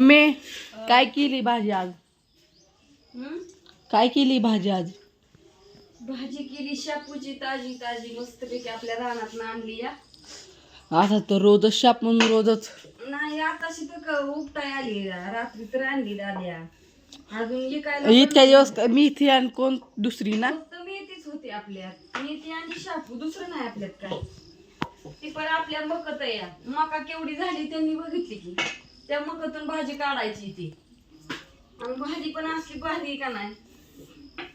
मे. काय केली भाजी आज? हं? काय केली भाजी आज? भाजी केली शापूची ताजी ताजी मस्तपैकी आपल्या रानात आणली या. आता तर रोजच शाप म्हणून रोजच. नाही आताशी तर उपटाय आली रात्री तर आणली अजून विकायला इतक्या दिवस काय मेथी आणि कोण? दुसरी ना? फक्त मेथीच होती आपल्यात. मेथी आणि शापू दुसरं नाही आपल्यात काय. ती पण आपल्या मकत या. मका केवढी झाली त्यांनी बघितली की. त्या मकातून भाजी काढायची ती. आणि भाजी पण असली भाजी का नाही?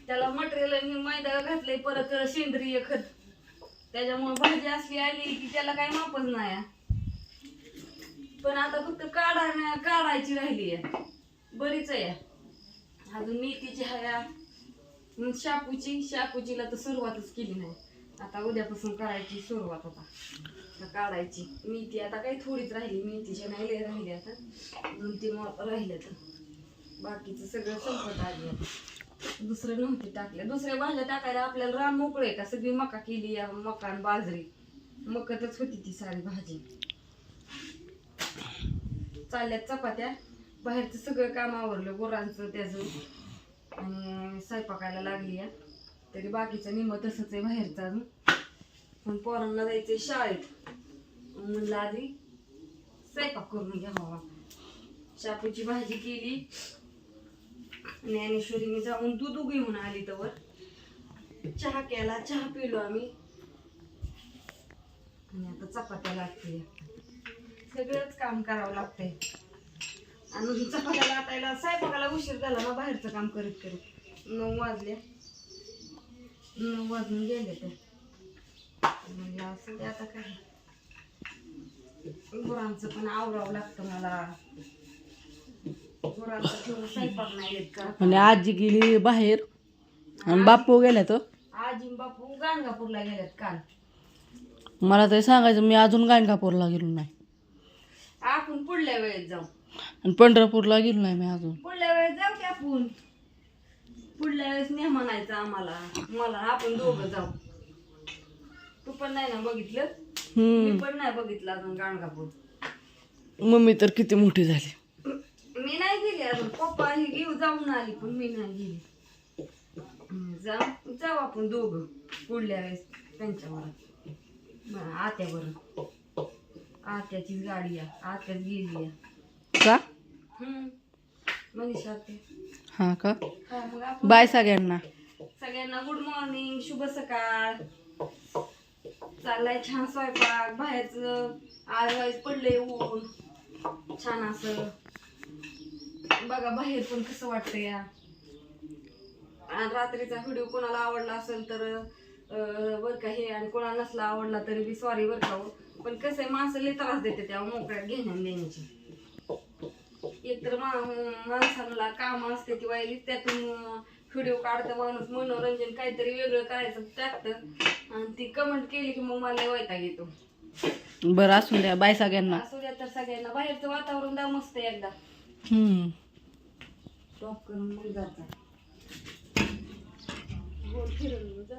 त्याला मटेरियल मी मैदा घातलंय परत सेंद्रिय खत. त्याच्यामुळे भाजी असली आली की त्याला काही मापच नाही पण आता फक्त काढा काढायची राहिली आहे. बरीच आहे. अजून मेथीची हया मग शापूची शापूचीला तर सुरुवातच केली नाही. आता उद्यापासून करायची सुरुवात आता. आता काढायची. मेथी आता काही थोडीच राहिली. मेथीच्या नाही लय राहिली आता. दोन तीन वाप राहिले तर. बाकीचं सगळं संपत आली आता. दुसरं नव्हती टाकले दुसऱ्या भाज्या टाकायला आपल्याला रान मोकळे का? सगळी मका केली या मका आणि बाजरी. मकतच होती ती सारी भाजी. चालल्यात चपात्या. बाहेरचं सगळं काम आवरलं. गुरांचं त्याचं. आणि स्वयंपाकायला लागली या. तरी बाकीचं निम तसंच आहे बाहेरचं अजून. पण पोरांना जायचंय शाळेत. म्हणलं आधी स्वयंपाक करून घ्यावा. शापूची भाजी केली. ज्ञानेश्वरीने जाऊन दूध घेऊन आली तवर. चहा केला चहा पिलो आम्ही. आणि आता चपात्या लागते सगळंच काम करावं लागतंय. आणि चपात्या लाटायला स्वयंपाकाला उशीर झाला ना बाहेरचं काम करत करत. नऊ वाजले. वाजून गेले तर म्हणलं असं ते आता काय. गुरांचं पण आवरावं लागतं मला. गुरांचं ठेवून स्वयंपाक नाही येत का? आणि आजी गेली बाहेर. आणि बापू गेल्या तर आजी आणि बापू गाणगापूरला गेलेत काल. मला तरी सांगायचं मी अजून गाणगापूरला गेलो नाही. आपण पुढल्या वेळेत जाऊ. आणि पंढरपूरला गेलो नाही मी अजून. पुढल्या वेळेस जाऊ की आपण? पुढल्या वेळेस नाही म्हणायचं आम्हाला मला आपण दोघं जाऊ. तू पण नाही ना बघितलं? मी पण नाही बघितलं अजून गाणगापूर. मम्मी तर किती मोठी झाली. मी नाही गेली अजून. पप्पा ही घेऊ जाऊन आली पण मी नाही गेली. जाऊ जाऊ आपण दोघं पुढल्या वेळेस त्यांच्यावर आत्यावर आत्याचीच गाडी आहे आत्याच गेली आहे का? हम्म. मनीषा आत्या. हा का? हा, मग आपण बाय सगळ्यांना. सगळ्यांना गुड मॉर्निंग शुभ सकाळ. चाललाय छान स्वयंपाक बाहेरचं आज वाईज पडलंय ऊन. छान असं. बघा बाहेर पण कसं वाटतं या. आणि रात्रीचा व्हिडिओ कोणाला आवडला असेल तर अं, बरं का हे आणि कोणाला नसला आवडला तरी बी सॉरी बरं का हो. पण कसं आहे माणसं लई त्रास देते तेव्हा मोकळ्यात घेण्या देण्याची एकतर मा माणसाला काम असते ती वाईली त्यातून व्हिडिओ काढतं माणूस मनोरंजन काहीतरी वेगळं करायचं टाकतं आणि ती कमेंट केली की मग मला वैताग येतो. बरं असून द्या बाय सगळ्यांना. असू द्या तर सगळ्यांना. बाहेरचं वातावरण दा मस्त एकदा. हम्म. टॉप करून मग जाता गोल फिरून जा.